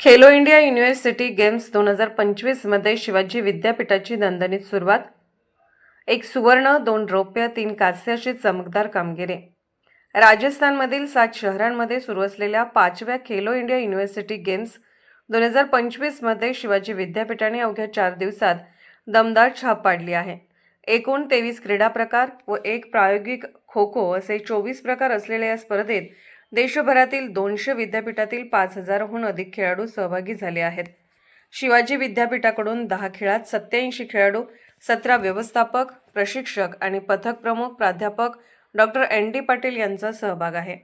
Khelo India university games दोन हजार पंचवीसमध्ये शिवाजी विद्यापीठाची दणदणीत सुरुवात. एक सुवर्ण दोन रौप्य तीन कांस्य अशी चमकदार कामगिरी. राजस्थानमधील सात शहरांमध्ये सुरू असलेल्या पाचव्या खेलो इंडिया युनिव्हर्सिटी गेम्स दोन हजार पंचवीसमध्ये शिवाजी विद्यापीठाने अवघ्या चार दिवसात दमदार छाप पाडली आहे. एकूण तेवीस क्रीडा प्रकार व एक प्रायोगिक खो खो असे चोवीस प्रकार असलेल्या या स्पर्धेत देशभरातील दोनशे विद्यापीठातील पाच हजारहून अधिक खेळाडू सहभागी झाले आहेत. शिवाजी विद्यापीठाकडून दहा खेळात सत्याऐंशी खेळाडू सतरा व्यवस्थापक प्रशिक्षक आणि पथक प्रमुख प्राध्यापक डॉक्टर एन डी पाटील यांचा सहभाग आहे.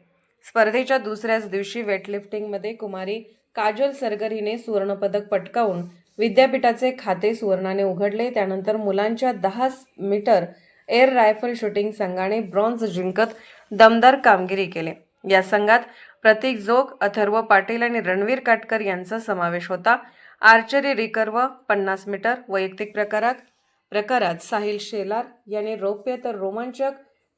स्पर्धेच्या दुसऱ्याच दिवशी वेटलिफ्टिंगमध्ये कुमारी काजल सरगर हिने सुवर्णपदक पटकावून विद्यापीठाचे खाते सुवर्णाने उघडले. त्यानंतर मुलांच्या दहा मीटर एअर रायफल शूटिंग संघाने ब्रॉन्झ जिंकत दमदार कामगिरी केली. या संघात प्रतीक जोग अथर्व पाटील आणि रणवीर काटकर यांचा समावेश होता. आर्चरी रिकर्व पन्नास मीटर वैयक्तिक प्रकारात प्रकारात साहिल शेलार याने रौप्य तर रोमांचक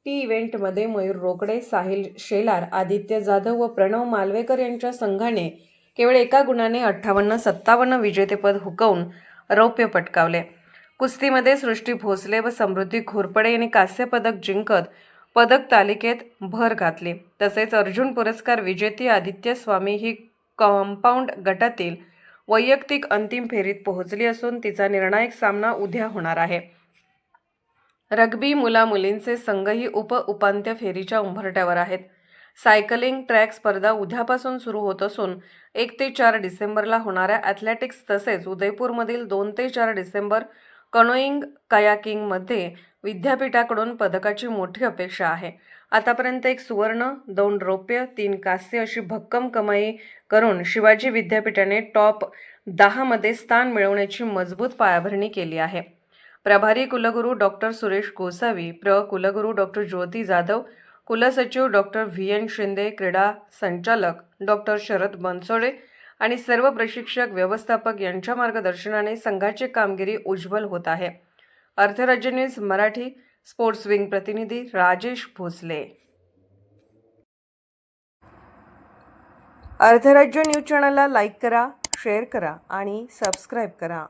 टी इव्हेंटमध्ये मयूर रोकडे साहिल शेलार आदित्य जाधव व प्रणव मालवेकर यांच्या संघाने केवळ एका गुणाने अठ्ठावन्न सत्तावन्न विजेतेपद हुकवून रौप्य पटकावले. कुस्तीमध्ये सृष्टी भोसले व समृद्धी घोरपडे यांनी कांस्य पदक जिंकत पदक तालिकेत भर घातली. तसेच अर्जुन पुरस्कार विजेती आदित्य स्वामी ही कंपाऊंड गटातील वैयक्तिक अंतिम फेरीत पोहोचली असून तिचा निर्णायक सामना उद्या होणार आहे. रग्बी मुला मुलींचे संघही उप उपांत्य फेरीच्या उंबरट्यावर आहेत. सायकलिंग ट्रॅक स्पर्धा उद्यापासून सुरू होत असून एक ते चार डिसेंबरला होणाऱ्या ॲथलेटिक्स तसेच उदयपूरमधील दोन ते चार डिसेंबर कनोईंग कयाकिंगमध्ये विद्यापीठाकडून पदकाची मोठी अपेक्षा आहे. आतापर्यंत एक सुवर्ण दोन रौप्य तीन कांस्य अशी भक्कम कमाई करून शिवाजी विद्यापीठाने टॉप दहामध्ये स्थान मिळवण्याची मजबूत पायाभरणी केली आहे. प्रभारी कुलगुरू डॉक्टर सुरेश गोसावी प्र. कुलगुरू डॉक्टर ज्योती जाधव कुलसचिव डॉक्टर व्ही. एन. शिंदे क्रीडा संचालक डॉक्टर शरद बनसोडे आणि सर्व प्रशिक्षक व्यवस्थापक यांच्या मार्गदर्शनाने संघाची कामगिरी उज्ज्वल होत आहे. Artharajya news Marathi sports wing प्रतिनिधी राजेश भोसले. अर्थराज्य न्यूज चॅनलला लाईक करा शेअर करा आणि सबस्क्राईब करा.